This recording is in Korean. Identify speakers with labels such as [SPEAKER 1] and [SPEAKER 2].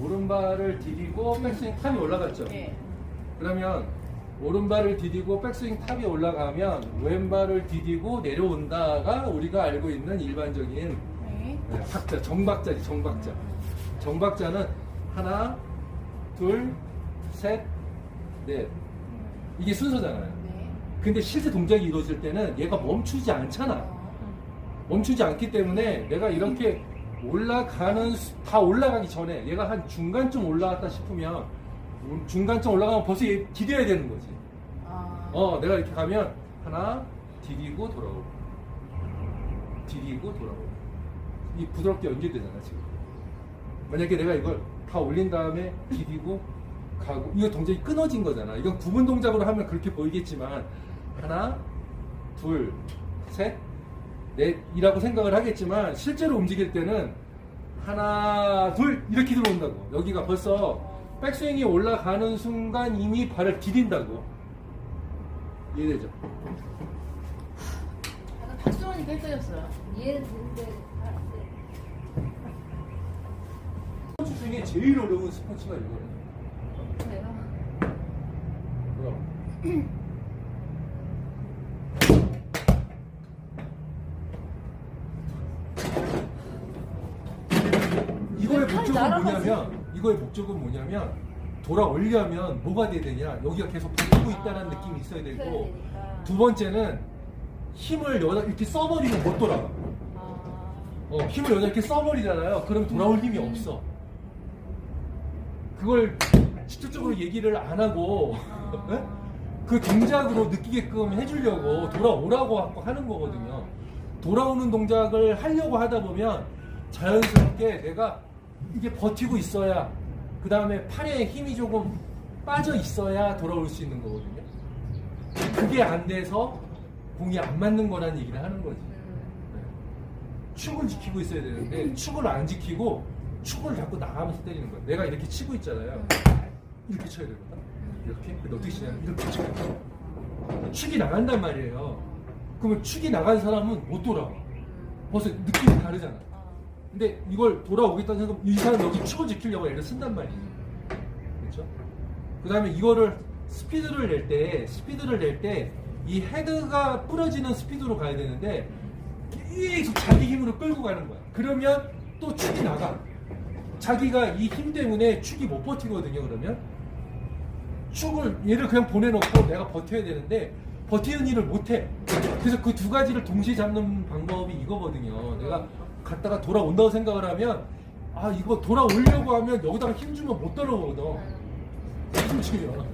[SPEAKER 1] 오른발을 디디고 백스윙 탑이 올라갔죠.
[SPEAKER 2] 네.
[SPEAKER 1] 그러면 오른발을 디디고 백스윙 탑이 올라가면 왼발을 디디고 내려온다가 우리가 알고 있는 일반적인
[SPEAKER 2] 네.
[SPEAKER 1] 네, 박자, 정박자지, 정박자. 정박자는 하나, 둘, 셋, 넷. 이게 순서잖아요.
[SPEAKER 2] 네.
[SPEAKER 1] 근데 실제 동작이 이루어질 때는 얘가 멈추지 않잖아.
[SPEAKER 2] 어,
[SPEAKER 1] 멈추지 않기 때문에 내가 이렇게 올라가는 수- 다 올라가기 전에 얘가 한 중간쯤 올라갔다 싶으면 중간쯤 올라가면 벌써 얘 디뎌야 되는 거지.
[SPEAKER 2] 아.
[SPEAKER 1] 어, 내가 이렇게 가면 하나 디디고 돌아오고 디디고 돌아오고 이 부드럽게 연결되잖아 지금. 만약에 내가 이걸 다 올린 다음에 디디고 가고 이거 동작이 끊어진 거잖아. 이건 구분 동작으로 하면 그렇게 보이겠지만 하나, 둘, 셋, 넷이라고 생각을 하겠지만 실제로 움직일 때는 하나, 둘 이렇게 들어온다고. 여기가 벌써 백스윙이 올라가는 순간 이미 발을 디딘다고. 이해되죠?
[SPEAKER 2] 약간 박수원이가 헷갈렸어요.
[SPEAKER 3] 이해는 되는데.
[SPEAKER 1] 스포츠 중에 제일 어려운 스포츠가 이거예요.
[SPEAKER 2] 내가
[SPEAKER 1] 그럼. 이거의
[SPEAKER 2] 팔
[SPEAKER 1] 목적은. 뭐냐면 이거의 목적은 뭐냐면 돌아 올려면 뭐가 돼야 되냐 여기가 계속 버티고 있다는 느낌이 있어야
[SPEAKER 3] 그래야
[SPEAKER 1] 되고
[SPEAKER 3] 되니까.
[SPEAKER 1] 두 번째는 힘을 여기다 이렇게 써버리면 못 돌아가
[SPEAKER 2] 아.
[SPEAKER 1] 어, 힘을 여기다 이렇게 써버리잖아요 그럼 돌아올 힘이 없어 그걸 직접적으로 얘기를 안 하고 예? 그 동작으로 느끼게끔 해주려고 돌아오라고 하는 거거든요. 돌아오는 동작을 하려고 하다 보면 자연스럽게 내가 이게 버티고 있어야 그 다음에 팔에 힘이 조금 빠져 있어야 돌아올 수 있는 거거든요. 그게 안 돼서 공이 안 맞는 거라는 얘기를 하는 거지. 네. 축을 지키고 있어야 되는데 축을 안 지키고 축을 자꾸 나가면서 때리는 거야. 내가 이렇게 치고 있잖아요. 이렇게 쳐야 되거든. 이렇게. 근데 어떻게 치냐면 이렇게 쳐야 돼. 축이 나간단 말이에요. 그러면 축이 나간 사람은 못 돌아와. 벌써 느낌이 다르잖아. 근데 이걸 돌아오겠다는 생각, 이 사람 여기 축을 지키려고 애를 쓴단 말이에요. 그렇죠? 그 다음에 이거를 스피드를 낼 때, 스피드를 낼 때, 이 헤드가 부러지는 스피드로 가야 되는데, 계속 자기 힘으로 끌고 가는 거야. 그러면 또 축이 나가. 자기가 이 힘 때문에 축이 못 버티거든요, 그러면. 축을 얘를 그냥 보내놓고 내가 버텨야 되는데, 버티는 일을 못해. 그래서 그 두 가지를 동시에 잡는 방법이 이거거든요. 내가 갔다가 돌아온다고 생각을 하면 아 이거 돌아오려고 하면 여기다가 힘 주면 못 따라오거든. 힘 주면